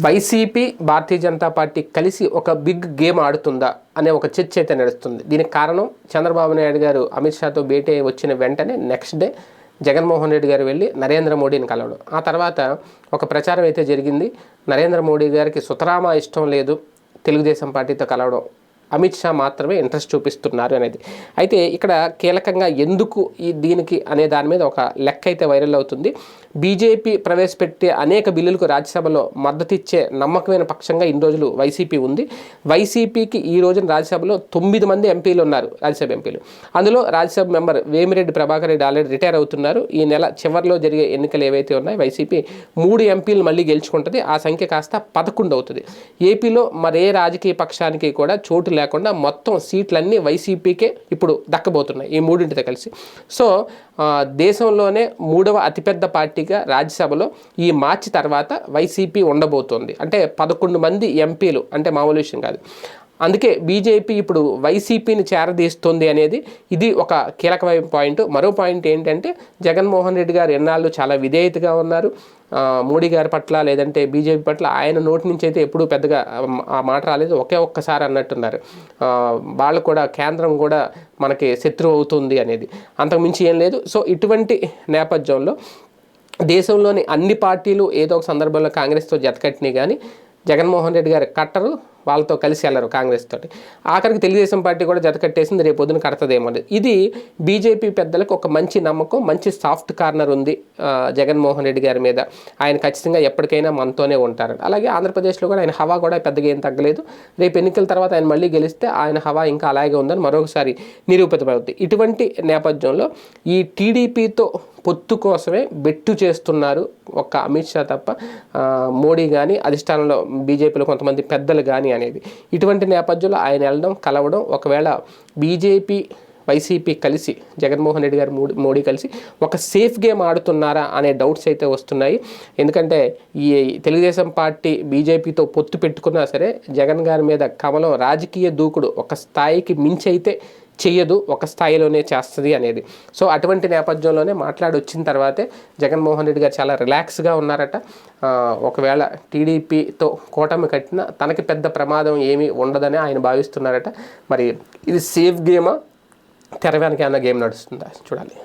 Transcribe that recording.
YCP Bharatiya Janata party కలిసి ఒక big game ఆడుతుందా అనే ఒక చర్చ అయితే నడుస్తుంది. దీనికి కారణం చంద్రబాబు నాయుడు గారు అమిత్ షాతో భేటీ వచ్చిన వెంటనే నెక్స్ట్ డే జగన్మోహన్ రెడ్డి గారు వెళ్ళి నరేంద్ర మోడీని కలవడం. ఆ తర్వాత ఒక ప్రచారం అయితే జరిగింది. నరేంద్ర మోడీ గారికి సుతరామా ఇష్టం లేదు. తెలుగుదేశం పార్టీతో కలవడం అమిత్ షా మాత్రమే ఇంట్రెస్ట్ చూపిస్తున్నారు అనేది. అయితే ఇక్కడ కీలకంగా ఎందుకు ఈ దీనికి అనే దాని మీద ఒక లెక్క అయితే వైరల్ అవుతుంది. బీజేపీ ప్రవేశపెట్టే అనేక బిల్లులకు రాజ్యసభలో మద్దతిచ్చే నమ్మకమైన పక్షంగా ఇన్ని రోజులు వైసీపీ ఉంది. వైసీపీకి ఈ రోజున రాజ్యసభలో తొమ్మిది మంది ఎంపీలు ఉన్నారు రాజ్యసభ ఎంపీలు. అందులో Rajya Sabha member Vemireddy Prabhakar Reddy already retire అవుతున్నారు. ఈ నెల చివరిలో జరిగే ఎన్నికలు ఏవైతే ఉన్నాయో వైసీపీ మూడు ఎంపీలు మళ్ళీ గెలుచుకుంటుంది. ఆ సంఖ్య కాస్త పదకొండు అవుతుంది. ఏపీలో మరే రాజకీయ పక్షానికి కూడా చోటు లేకుండా మొత్తం సీట్లన్నీ వైసీపీకే ఇప్పుడు దక్కబోతున్నాయి ఈ మూడింటితో కలిసి. సో దేశంలోనే మూడవ అతిపెద్ద పార్టీగా రాజ్యసభలో ఈ మార్చి తర్వాత వైసీపీ ఉండబోతోంది. అంటే పదకొండు మంది ఎంపీలు అంటే మామూలు విషయం కాదు. అందుకే బీజేపీ ఇప్పుడు వైసీపీని చేరదీస్తుంది అనేది ఇది ఒక కీలకమైన పాయింట్. మరో పాయింట్ ఏంటంటే జగన్మోహన్ రెడ్డి గారు ఎన్నాళ్ళు చాలా విధేయతగా ఉన్నారు. మోడీ గారి పట్ల లేదంటే బీజేపీ పట్ల ఆయన నోటి నుంచి అయితే ఎప్పుడూ పెద్దగా ఆ- మాట రాలేదు. ఒకే ఒక్కసారి అన్నట్టున్నారు. వాళ్ళు కూడా కేంద్రం కూడా మనకి శత్రువు అవుతుంది అనేది. అంతకుమించి ఏం లేదు. సో ఇటువంటి నేపథ్యంలో దేశంలోని అన్ని పార్టీలు ఏదో ఒక సందర్భంలో కాంగ్రెస్తో జతకట్టినాయి కానీ జగన్మోహన్ రెడ్డి గారు కట్టరు. వాళ్ళతో కలిసి వెళ్ళరు కాంగ్రెస్ తోటి. ఆఖరికి తెలుగుదేశం పార్టీ కూడా జతకట్టేసింది రేపు పొద్దున కడతదేమో ఇది బీజేపీ పెద్దలకు ఒక మంచి నమ్మకం మంచి సాఫ్ట్ కార్నర్ ఉంది జగన్మోహన్ రెడ్డి గారి మీద. ఆయన ఖచ్చితంగా ఎప్పటికైనా మనతోనే ఉంటారు. అలాగే ఆంధ్రప్రదేశ్లో కూడా ఆయన హవా కూడా పెద్దగా ఏం తగ్గలేదు. రేపు ఎన్నికల తర్వాత ఆయన మళ్ళీ గెలిస్తే ఆయన హవా ఇంకా అలాగే ఉందని మరొకసారి నిరూపితమవుతుంది ఇటువంటి నేపథ్యంలో ఈ టీడీపీతో పొత్తు కోసమే బెట్టు చేస్తున్నారు ఒక్క అమిత్ షా తప్ప మోడీ కానీ అధిష్టానంలో బీజేపీలో కొంతమంది పెద్దలు కానీ అనేది. ఇటువంటి నేపథ్యంలో ఆయన వెళ్ళడం కలవడం ఒకవేళ బీజేపీ వైసీపీ కలిసి జగన్మోహన్ రెడ్డి గారు మోడీ మోడీ కలిసి ఒక సేఫ్ గేమ్ ఆడుతున్నారా అనే డౌట్స్ అయితే వస్తున్నాయి. ఎందుకంటే ఈ తెలుగుదేశం పార్టీ బీజేపీతో పొత్తు పెట్టుకున్నా సరే జగన్ గారి మీద కమలం రాజకీయ దూకుడు ఒక స్థాయికి మించి అయితే చేయదు ఒక స్థాయిలోనే చేస్తుంది అనేది. సో అటువంటి నేపథ్యంలోనే మాట్లాడి వచ్చిన తర్వాతే జగన్మోహన్ రెడ్డి గారు చాలా రిలాక్స్గా ఉన్నారట. ఒకవేళ టీడీపీతో కూటమి కట్టినా తనకి పెద్ద ప్రమాదం ఏమీ ఉండదని ఆయన భావిస్తున్నారట. మరి ఇది సేఫ్ గేమా తెర వెనక గేమ్ నడుస్తుందా? చూడాలి.